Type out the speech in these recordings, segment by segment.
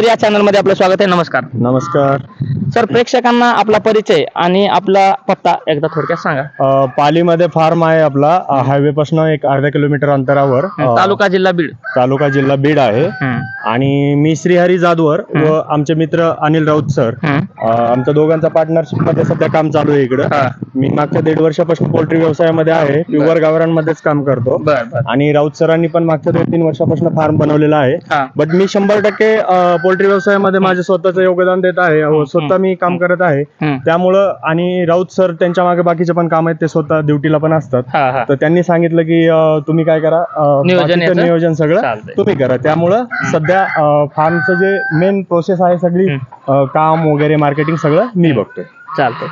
Sir या चॅनलमध्ये आपलं स्वागत आहे. नमस्कार. नमस्कार. सर प्रेक्षकांना आपला परिचय आणि आपला पत्ता एकदा थोडक्यात सांगा. अ, पालीमध्ये फार्म आहे आपला हायवे पासून एक अर्धा किलोमीटर अंतरावर अ, तालुका जिल्हा बीड. तालुका जिल्हा बीड आहे. हम्म, आणि मी श्रीहरी जाधवर व आमचे मित्र अनिल राऊत सर. हम्म. अ, आमच्या दोघांचा पार्टनरशिपमध्ये सध्या काम चालू आहे इकडं. हा. मी मागच्या दीड वर्षापासून पोल्ट्री व्यवसायामध्ये आहे. प्युअर गावरांमध्येच काम करतो. बर बर. आणि राऊत सरांनी पण मागच्या दोन तीन वर्षापासून फार्म बनवलेला आहे. हा. बट मी शंभर टक्के पोल्ट्री व्यवसायामध्ये माझे स्वतःचं योगदान देत आहे. स्वतः मी काम करत आहे. हम्म. त्यामुळं आणि राऊत सर त्यांच्या मागे बाकीचे पण काम आहेत ते स्वतः ड्युटीला पण असतात. हा हा. तर त्यांनी सांगितलं की अं, तुम्ही काय करा अं, नियोजन बाकीचं याचं? नियोजन सगळं चालतंय. तुम्ही करा. त्यामुळं सध्या फार्मचं जे मेन प्रोसेस आहे सगळी अं, काम वगैरे मार्केटिंग सगळं मी बघतोय. चालतंय.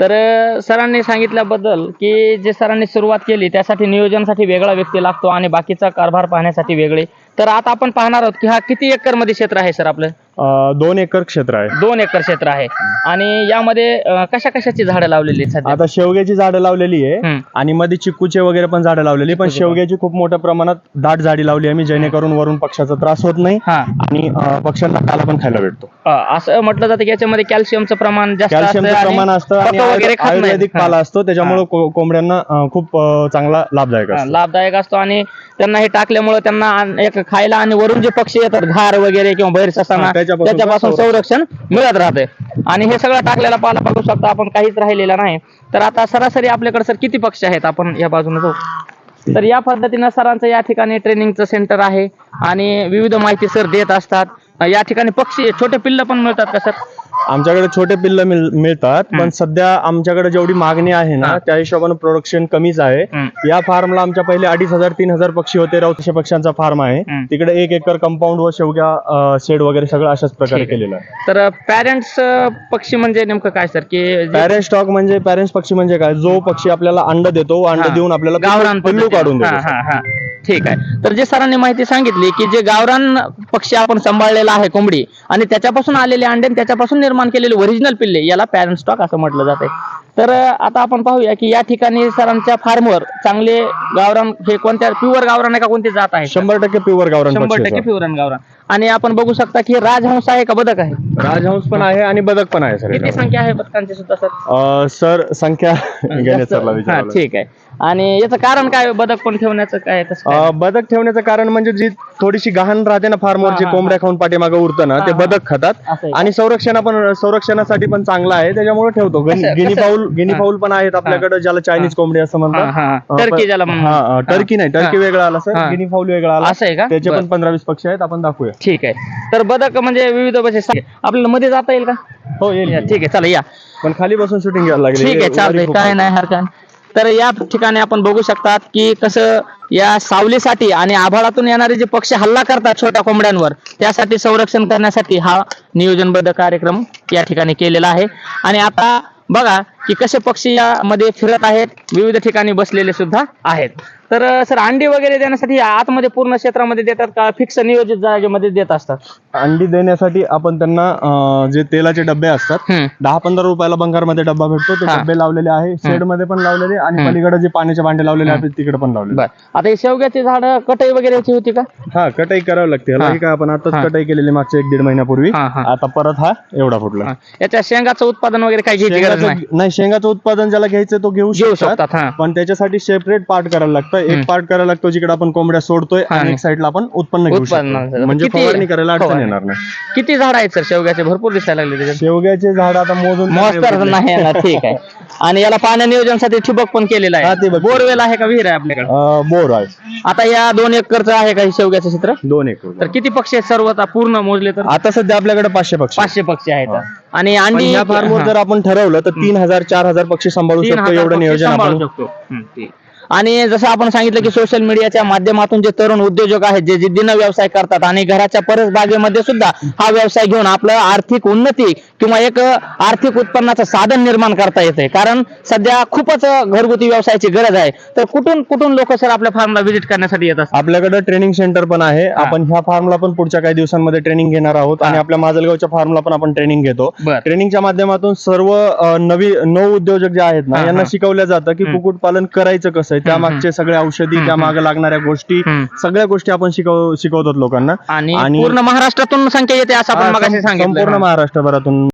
तर अं, सरांनी सांगितल्याबद्दल की जे सरांनी सुरुवात केली त्यासाठी नियोजनासाठी वेगळा व्यक्ती लागतो आणि बाकीचा कारभार पाहण्यासाठी वेगळे तर आता आपण पाहणार आहोत की हा किती एकरमध्ये क्षेत्र आहे सर आपलं? अं, दोन एकर क्षेत्र आहे. दोन एकर क्षेत्र आहे. आणि यामध्ये अं, कशा कशाची झाडं लावलेली आहेत सध्या? आता शेवग्याची झाडं लावलेली आहे हम्म. आणि मध्ये चिक्कूचे वगैरे पण झाडं लावलेली पण शेवग्याची खूप मोठ्या प्रमाणात दाट झाडी लावली आम्ही जेणेकरून वरून पक्षाचा त्रास होत नाही हा. आणि अं, पक्ष्यांना खायला पण खायला भेटतो. अं, असं म्हटलं जातं की याच्यामध्ये कॅल्शियमचं प्रमाण जास्त असतं कॅल्शियमचं आणि प्रमाण असतं आणि खतं वगैरे खात नाहीत. आयुर्वेदिक. पाला असतो त्याच्यामुळे को- कोंबड्यांना अं, खूप अं, चांगला लाभदायक हा, असतो. लाभदायक असतो आणि त्यांना हे टाकल्यामुळे त्यांना आण- एक खायला आणि वरून जे पक्षी येतात घार वगैरे किंवा हा, त्याच्यापासून त्याच्यापासून संरक्षण. मिळत राहते. आणि हे सगळं टाकलेला पाला बघू शकता आपण काहीच राहिलेला नाही. तर आता सरासरी आपल्याकडे सर किती पक्षी आहेत? आपण या बाजूने जाऊ तर या पद्धतीनं सरांचं या ठिकाणी ट्रेनिंगचं सेंटर आहे. आणि विविध माहिती सर देत असतात. या ठिकाणी पक्षी छोटे पिल्ल पण मिळतात का सर? आमच्याकडे छोटे पिल्ल मिळ- मिळतात पण सध्या आमच्याकडे जेवढी मागणी आहे ना. त्या हिशोबाने प्रोडक्शन कमीच आहे. या फार्मला आमच्या पहिले अडीच हजार तीन हजार पक्षी होते रावतीच्या पक्ष्यांचा फार्म आहे. तिकडे एक एकर कंपाऊंड व शेवग्या शेड वगैरे सगळं अशाच प्रकारे. केलेलं आहे तर पॅरेंट्स पक्षी म्हणजे नेमकं काय सर की पॅरेंट स्टॉक म्हणजे पॅरेंट्स पक्षी म्हणजे काय जो पक्षी आपल्याला अंड देतो अंड. देऊन आपल्याला पिल्लू. काढून देतो. ठीक आहे. तर जे सरांनी माहिती सांगितली की जे गावरान पक्षी आपण सांभाळलेला आहे कोंबडी आणि त्याच्यापासून आलेले अंडे आणि त्याच्यापासून निर्माण केलेले ओरिजिनल पिल्ले याला पॅरेंट स्टॉक असं म्हटलं जाते. तर आता आपण पाहूया की या ठिकाणी सरांच्या फार्मवर चांगले गावरान हे कोणत्या प्युअर गावरान आहे का कोणते जात आहे? शंभर टक्के प्युअर गावरान शंभर टक्के प्युअर गावरान. आणि आपण बघू शकता की राजहंस आहे का बदक आहे. राजहंस पण आहे आणि बदक पण आहे सर किती संख्या आहे बदकांची सुद्धा सर? सर संख्या ठीक आहे. आणि याचं कारण काय बदक पण ठेवण्याचं काय तसं काय? अं, बदक ठेवण्याचं कारण म्हणजे जी थोडीशी गहाण राहते ना फार्मवर हा, जे हा, कोंबड्या खाऊन पाठीमागे उरतं ना ते हा, हा. बदक खातात असं आहे का? आणि संरक्षण पण संरक्षणासाठी पण चांगलं आहे त्याच्यामुळे ठेवतो गन- कसं- गिनी कसं? पाऊल गिनी हा. पाऊल पण आहेत आपल्याकडे ज्याला चायनीज कोंबडी असं हा, म्हणतात हा. अं, टर्की पण- ज्याला हा, अं, टर्की नाही टर्की हा. वेगळा आला हा. सर गिनी फाऊल वेगळा आला असं आहे का? त्याचे बरं. पण पंधरा वीस पक्षी आहेत आपण दाखवूया ठीक आहे तर बदक म्हणजे विविध सा- आपल्याला मध्ये जाता येईल का हो येईल या, येईल. ठीक आहे चला या पण खाली बसून शूटिंग घ्यायला लागेल ठीक आहे चालतंय काय. नाही हरकत नाही. तर या ठिकाणी आपण बघू शकतात की कसं या सावलीसाठी आणि आभाळातून येणारे जे पक्षी हल्ला करतात छोट्या कोंबड्यांवर त्यासाठी संरक्षण करण्यासाठी हा नियोजनबद्ध कार्यक्रम या ठिकाणी केलेला आहे. आणि आता बघा की कसे पक्षी यामध्ये फिरत आहेत विविध ठिकाणी बसलेले सुद्धा आहेत. तर सर अंडी वगैरे देण्यासाठी आतमध्ये पूर्ण क्षेत्रामध्ये देतात का फिक्स नियोजित जागेमध्ये देत असतात अंडी देण्यासाठी आपण त्यांना अं, जे तेलाचे डबे असतात हम्म. दहा पंधरा रुपयाला बंगारमध्ये डब्बा भेटतो ते हा. डबे लावलेले आहे शेडमध्ये पण लावलेले आणि. पलीकडे जे पाण्याचे भांडे लावलेले आहेत तिकडे पण लावलेले बर आता हे शेवग्याची झाडं कटई वगैरेची होती का हा कटाई करावं लागते ह्याला हा. काय आपण आताच. कटाई केलेली मागच्या एक दीड महिन्यापूर्वी हा, हा. आता परत हा एवढा फुटला हा. याच्या शेंगाचं उत्पादन वगैरे काही घ्यायची गरज नाही शेंगाचं नाही शेंगाचं उत्पादन ज्याला घ्यायचं तो घेऊ घेऊ शकतात शकतात हा पण त्याच्यासाठी सेपरेट पार्ट करायला लागतं हम्म. एक पार्ट करायला लागतो जिकडे आपण कोंबड्या सोडतोय आणि आणि एक साईडला आपण उत्पन्न घेऊ उत्पन्न शकतो. म्हणजे किती- फवारणी करायला अडचण फवारणी. येणार नाही. किती झाड आहेत सर? शेवग्याचे भरपूर दिसायला लागले त्याच्यात. शेवग्याचे झाड आता मोजून नाही ठीक आहे. आणि याला पाण्या नियोजनासाठी ठिबक पण केलेलं हा, आहे. बोरवेल आहे का विहीर आहे आपल्याकडे? अं, बोर आहे. आता या दोन एकरचं आहे का हे शेवग्याचं चित्र दोन एक तर किती पक्षी आहेत सर्व? आता पूर्ण मोजले तर? आता सध्या आपल्याकडे पाचशे पक्षी पाचशे पक्षी आहेत. आणि पण अंडी या फार्मवर जर आपण ठरवलं तर तीन हजार चार हजार पक्षी सांभाळू तीन शकतो हजार एवढं पक्षी नियोजन सांभाळू आपण शकतो. हम्म, ठीक. आणि जसं आपण सांगितलं की सोशल मीडियाच्या माध्यमातून जे तरुण उद्योजक आहेत जे जिद्दीनं व्यवसाय करतात आणि घराच्या परस बागेमध्ये सुद्धा हा व्यवसाय घेऊन आपलं आर्थिक उन्नती किंवा एक आर्थिक उत्पन्नाचं साधन निर्माण करता येते कारण सध्या खूपच घरगुती व्यवसायाची गरज आहे. तर कुठून कुठून लोक सर आपल्या फार्मला व्हिजिट करण्यासाठी येत असतात? आपल्याकडे ट्रेनिंग सेंटर पण आहे. आपण ह्या फार्मला पण पुढच्या काही दिवसांमध्ये ट्रेनिंग घेणार आहोत आणि. आपल्या माजलगावच्या फार्मला पण आपण ट्रेनिंग घेतो. ट्रेनिंगच्या माध्यमातून सर्व नवी नव उद्योजक जे आहेत ना यांना. शिकवलं जातं की. कुक्कुटपालन करायचं कसं असतंय त्या मागचे सगळे औषधी त्या मागे लागणाऱ्या गोष्टी. सगळ्या गोष्टी आपण शिकव शिकवतात लोकांना आणि पूर्ण महाराष्ट्रातून संख्या येते असं आपण मगाशी सं- सांगितलं संपूर्ण. महाराष्ट्रभरातून